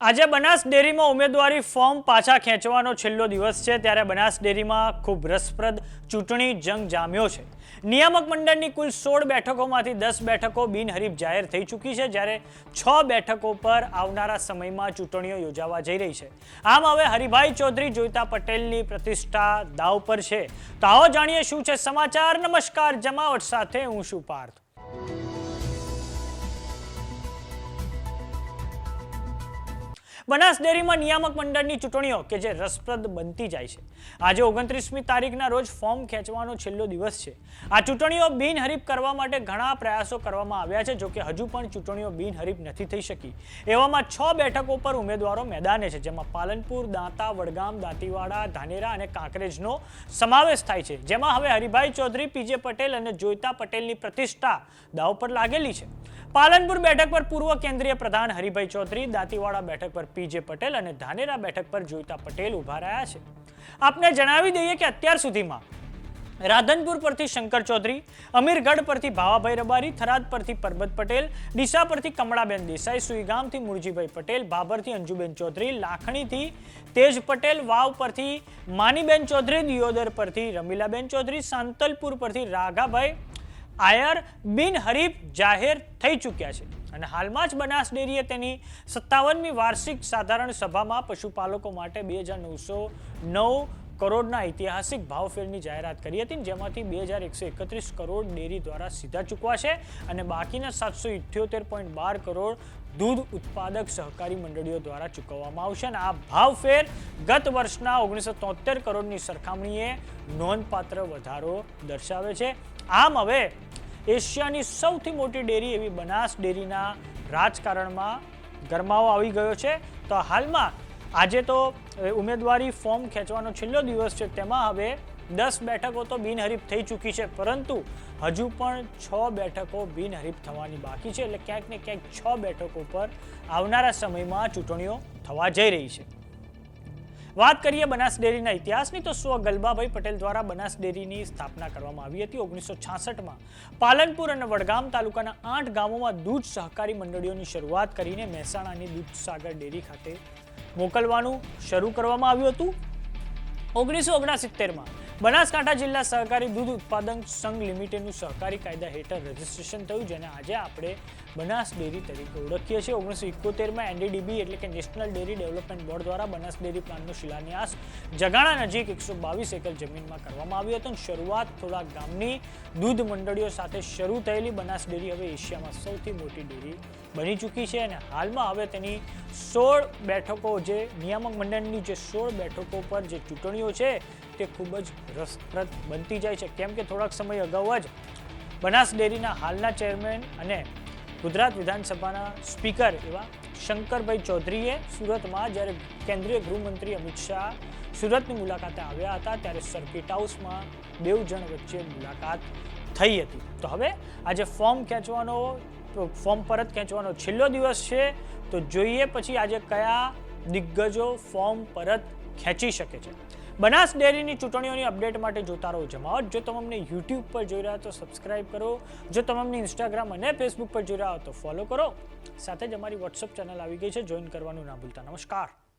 આજે બનાસ ડેરીમાં ઉમેદવારી ફોર્મ પાછા ખેંચવાનો છેલ્લો દિવસ છે, ત્યારે બનાસ ડેરીમાં ખૂબ રસપ્રદ ચૂંટણી જંગ જામ્યો છે. નિયામક મંડળની કુલ સોળ બેઠકોમાંથી દસ બેઠકો બિનહરીફ જાહેર થઈ ચૂકી છે, જ્યારે છ બેઠકો પર આવનારા સમયમાં ચૂંટણીઓ યોજાવા જઈ રહી છે. આમ હવે હરિભાઈ ચૌધરી જોઈતા પટેલની પ્રતિષ્ઠા દાવ પર છે. તો આવો જાણીએ શું છે સમાચાર. નમસ્કાર, જમાવટ સાથે હું શું પાર્થ. બનાસ ડેરીમાં નિયામક મંડળની ચૂંટણીઓ કે જે રસપ્રદ બનતી જાય છે. આજે ઓગણત્રીસમી તારીખના રોજ ફોર્મ ખેંચવાનો છેલ્લો દિવસ છે. આ ચૂંટણીઓ બિનહરીફ કરવા માટે ઘણા પ્રયાસો કરવામાં આવ્યા છે જોકે હજુ પણ ચૂંટણીઓ બિનહરીફ નથી થઈ શકી. એવામાં છ બેઠકો પર ઉમેદવારો મેદાને છે, જેમાં પાલનપુર, દાંતા, વડગામ, દાંતીવાડા, ધાનેરા અને કાંકરેજનો સમાવેશ થાય છે. જેમાં હવે હરિભાઈ ચૌધરી પીજે પટેલ અને જોઈતા પટેલની પ્રતિષ્ઠા દાવ પર લાગેલી છે. પાલનપુર બેઠક પર પૂર્વ કેન્દ્રીય પ્રધાન હરિભાઈ ચૌધરી, દાંતીવાડા બેઠક પર પીજે પટેલ અને ધાનેરા બેઠક પર જોઈતા પટેલ ઊભા રહ્યા છે. આપને જણાવી દઈએ કે અત્યાર સુધીમાં રાધનપુર પરથી શંકર ચૌધરી, અમીરગઢ પરથી ભાવાભાઈ રબારી, થરાદ પરથી પરબત પટેલ, ડીસા પરથી કમળાબેન દેસાઈ, સુઈગામથી મુરજીભાઈ પટેલ ભાભરથી અંજુબેન ચૌધરી, લાખણીથી તેજ પટેલ, વાવ પરથી માનીબેન ચૌધરી, દિયોદર પરથી રમીલાબેન ચૌધરી, સાંતલપુર પરથી રાઘાભાઈ આયર બિનહરીફ જાહેર થઈ ચૂક્યા છે. અને હાલમાં જ બનાસ ડેરીએ તેની સત્તાવનમી વાર્ષિક સાધારણ સભામાં પશુપાલકો માટે બે હજાર નવસો નવ કરોડના ઐતિહાસિક ભાવફેરની જાહેરાત કરી હતી જેમાંથી બે હજાર એકસો એકત્રીસ કરોડ ડેરી દ્વારા સીધા ચૂકવાશે અને બાકીના સાતસો ઇઠ્યોતેર પોઈન્ટ બાર કરોડ દૂધ ઉત્પાદક સહકારી મંડળીઓ દ્વારા ચૂકવવામાં આવશે અને આ ભાવફેર ગત વર્ષના ઓગણીસો તોતેર કરોડની સરખામણીએ નોંધપાત્ર વધારો દર્શાવે છે. આમ હવે એશિયાની સૌથી મોટી ડેરી એવી બનાસ ડેરીના રાજકારણમાં ગરમાવો આવી ગયો છે. તો હાલમાં આજે તો ઉમેદવારી ફોર્મ ખેંચવાનો છેલ્લો દિવસ છે. તેમાં હવે દસ બેઠકો તો બિનહરીફ થઈ ચૂકી છે. પરંતુ હજુ પણ છ બેઠકો બિનહરીફ થવાની બાકી છે. એટલે ક્યાંક ને ક્યાંક છ બેઠકો પર આવનારા સમયમાં ચૂંટણીઓ થવા જઈ રહી છે. વાત કરીએ બનાસ ડેરીના ઇતિહાસની, તો સ્વ ગલબાભાઈ પટેલ દ્વારા બનાસ ડેરીની સ્થાપના કરવામાં આવી હતી? ઓગણીસો છાસઠમાં પાલનપુર અને વડગામ તાલુકાના આઠ ગામોમાં દૂધ સહકારી મંડળીઓની શરૂઆત કરીને મહેસાણાની દૂધસાગર ડેરી ખાતે મોકલવાનું શરૂ કરવામાં આવ્યું હતું. ઓગણીસો ઓગણસિત્તેરમાં બનાસકાંઠા જિલ્લા સહકારી દૂધ ઉત્પાદન સંઘ લિમિટેડનું સહકારી કાયદા હેઠળ રજીસ્ટ્રેશન થયું, જેને આજે આપણે બનાસ ડેરી તરીકે ઓળખીએ છીએ. ઓગણીસો ઇકોતેરમાં એનડીડીબી એટલે કે નેશનલ ડેરી ડેવલપમેન્ટ બોર્ડ દ્વારા બનાસ ડેરી પ્લાન્ટનો શિલાન્યાસ જગાણા નજીક એકસો બાવીસ એકર જમીનમાં કરવામાં આવ્યો હતો. શરૂઆત થોડા ગામની દૂધ મંડળીઓ સાથે શરૂ થયેલી બનાસ ડેરી હવે એશિયામાં સૌથી મોટી ડેરી બની ચૂકી છે. અને હાલમાં હવે તેની સોળ બેઠકો જે નિયામક મંડળની જે સોળ બેઠકો પર જે ચૂંટણીઓ છે, તે ખૂબ જ રસપ્રદ બનતી જાય છે. કેમ કે થોડાક સમય અગાઉ જ બનાસ ડેરીના હાલના ચેરમેન અને ગુજરાત વિધાનસભાના સ્પીકર એવા શંકરભાઈ ચૌધરીએ સુરતમાં જ્યારે કેન્દ્રીય ગૃહમંત્રી અમિત શાહ સુરતની મુલાકાતે આવ્યા હતા, ત્યારે સર્કિટ હાઉસમાં બેઉ જણ વચ્ચે મુલાકાત થઈ હતી. તો હવે આજે ફોર્મ ખેંચવાનો, ફોર્મ પરત ખેંચવાનો છેલ્લો દિવસ છે. તો જોઈએ પછી આજે કયા દિગ્ગજો ફોર્મ પરત ખેંચી શકે છે. બનાસ ડેરીની ચૂંટણીઓની અપડેટ માટે જોતા રહો જમાવટ. જો તમે યુટ્યુબ પર જોઈ રહ્યા તો સબસ્ક્રાઇબ કરો. જો તમે ઇન્સ્ટાગ્રામ અને ફેસબુક પર જોઈ રહ્યા હો તો ફોલો કરો. સાથે જ અમારી વોટ્સઅપ ચેનલ આવી ગઈ છે. જોઈન કરવાનું ના ભૂલતા. નમસ્કાર.